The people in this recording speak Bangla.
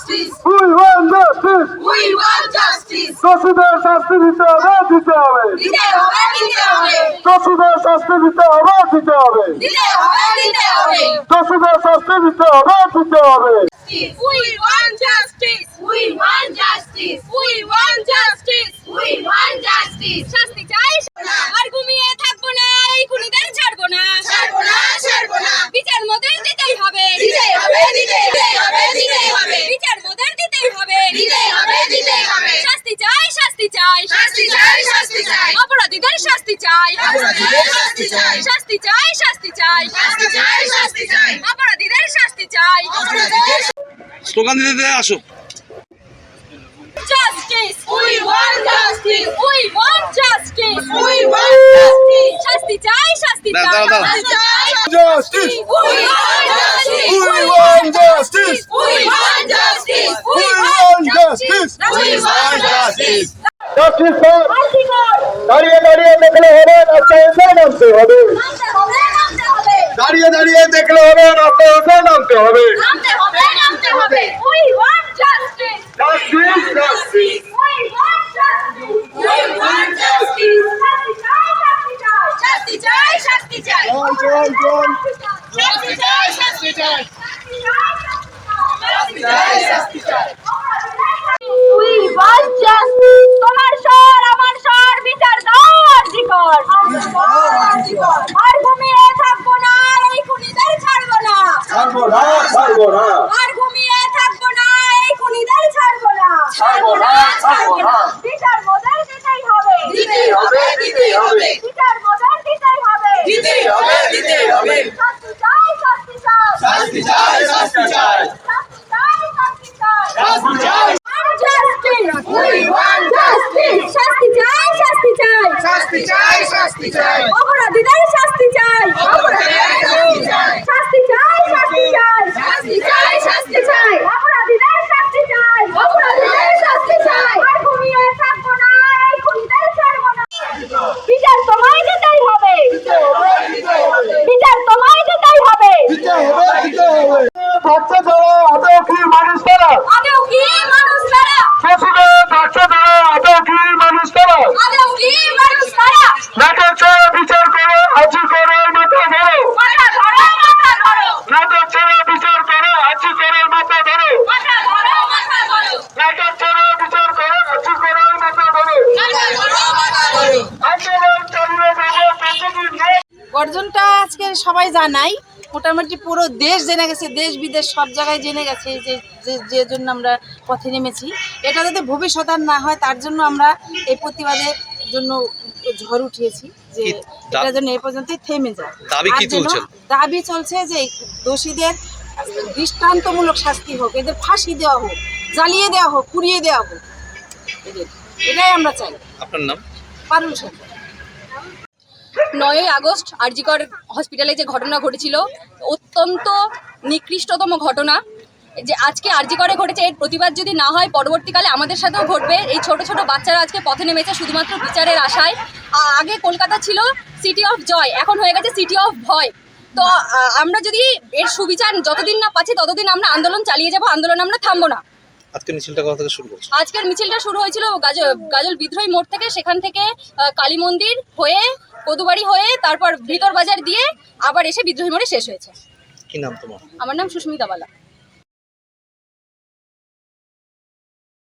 justice. We want justice We want justice. দোষীদের শাস্তি দিতে হবে দিতে হবে দিতে হবে দিতে হবে দোষীদের শাস্তি দিতে হবে দিতে হবে দিতে হবে দিতে হবে দোষীদের শাস্তি দিতে হবে দিতে হবে We want justice. We want justice. We want justice. We want justice. শাস্তি চাই আর ঘুমিয়ে থাকব না এই খুনিদের ছাড়বো না ছাড়বো না ছাড়বো না বিচার মোদের দিতেই হবে দিতেই হবে দিতেই হবে দিতেই হবে বিচার মোদের দিতেই হবে দিতেই হবে দিতেই হবে শাস্তি চাই শাস্তি চাই শাস্তি চাই শাস্তি চাই অপরাধীদের শাস্তি চাই অপরাধীদের শাস্তি চাই শাস্তি চাই শাস্তি চাই শাস্তি চাই শাস্তি চাই অপরাধীদের শাস্তি চাই অপরাধীদের স্লোগান দিতে দিতে আসো Justice! We want justice! We want justice! We want justice! শাস্তি চাই শাস্তি দাঁড়া, চাই দাঁড়া, শাস্তি চাই Justice! We want justice! We want justice! We want justice! We want justice! We want justice! দাঁড়িয়ে দাঁড়িয়ে দেখলে হবে রাস্তায় নামতে হবে। নামতে হবে নামতে হবে। দাঁড়িয়ে দাঁড়িয়ে দেখলে হবে রাস্তায় নামতে হবে। নামতে হবে! শাস্তি চাই শাস্তি চাই শাস্তি চাই চল চল চল শাস্তি চাই শাস্তি চাই শাস্তি চাই শাস্তি চাই We want justice! তোমার স্বর আমার স্বর বিচার দাও আরজি কর আর ঘুমিয়ে থাকব না এই খুনিদের ছাড়বো না ছাড়বো না ছাড়বো না আর ঘুমিয়ে থাকব না এই খুনিদের ছাড়বো না ছাড়বো না, ছাড়বো না। বিচার মোদের দিতেই হবে দিতেই হবে, দিতেই হবে। বিচার মোদের দিতেই হবে দিতেই হবে, দিতেই হবে। শাস্তি চাই শাস্তি চাই শাস্তি চাই শাস্তি চাই শাস্তি চাই শাস্তি চাই শাস্তি চাই Justice! We want justice! শাস্তি চাই শাস্তি চাই শাস্তি চাই শাস্তি চাই অপরাধীদের শাস্তি চাই অপরাধীদের শাস্তি চাই। শাস্তি চাই শাস্তি চাই শাস্তি চাই শাস্তি চাই অপরাধীদের শাস্তি চাই অপরাধীদের শাস্তি চাই আর ঘুমিয়ে থাকব না এই খুনিদের ছাড়বো না বিচার তোমায় দিতেই হবে বিচার তোমায় দিতেই হবে দিতে হবে দিতে হবে বাচ্চা যারা আদৌ কি মানুষ তারা আদেও কি মানুষ তারা শ্বশুরে বাচ্চা যারা আদৌ কি মানুষ তারা আদেও কি মানুষ তারা নাটক ছাড়া বিচার করো আজি করে মাথা ধরো মাথা ধরো মাথা ধরো নাটক ছাড়া বিচার করো আজি করে মাথা ধরো মাথা ধরো মাথা ধরো নাটক ছাড়া বিচার করো আজি করে মাথা ধরো মাথা ধরো মাথা ধরো আন্দোলন চালিয়ে যাব কতদিন নেই গর্জনটা আজকে সবাই জানাই। মোটামুটি পুরো দেশ জেনে গেছে দেশ বিদেশ সব জায়গায় জেনে গেছে যে যে- জন্য আমরা পথে নেমেছি। এটা যাতে ভবিষ্যৎ আর না হয় তার জন্য আমরা এই প্রতিবাদের জন্য ঝড় উঠিয়েছি যে এটা যেন এ পর্যন্তই থেমে যায়? দাবি চলছে যে দোষীদের দৃষ্টান্তমূলক শাস্তি হোক এদের ফাঁসি দেওয়া হোক জ্বালিয়ে দেওয়া হোক পুড়িয়ে দেওয়া হোক। এটাই আমরা চাই। আপনার নাম? পারুল সরকার। নয়ই আগস্ট আরজিকর হসপিটালে যে ঘটনা ঘটেছিল অত্যন্ত নিকৃষ্টতম ঘটনা। যে আজকে আরজিকরে ঘটেছে এর প্রতিবাদ যদি না হয় পরবর্তীকালে আমাদের সাথেও ঘটবে। এই ছোট ছোট বাচ্চারা আজকে পথে নেমেছে শুধুমাত্র বিচারের আশায়। আগে কলকাতা ছিল সিটি অফ জয় এখন হয়ে গেছে সিটি অফ ভয় তো আমরা যদি এর সুবিচার যতদিন না পাচ্ছি ততদিন আমরা আন্দোলন চালিয়ে যাব আন্দোলন আমরা থামবো না। আজকে মিছিলটা কোথা থেকে শুরু হয়েছিল আজকের মিছিলটা শুরু হয়েছিল গাজল গাজল বিদ্রোহী মোড় থেকে সেখান থেকে কালী মন্দির হয়ে কদুবাড়ি হয়ে তারপর ভিতর বাজার দিয়ে আবার এসে বিদ্রোহী মোড়ে শেষ হয়েছে। কি নাম তোমার? আমার নাম সুস্মিতা বালা।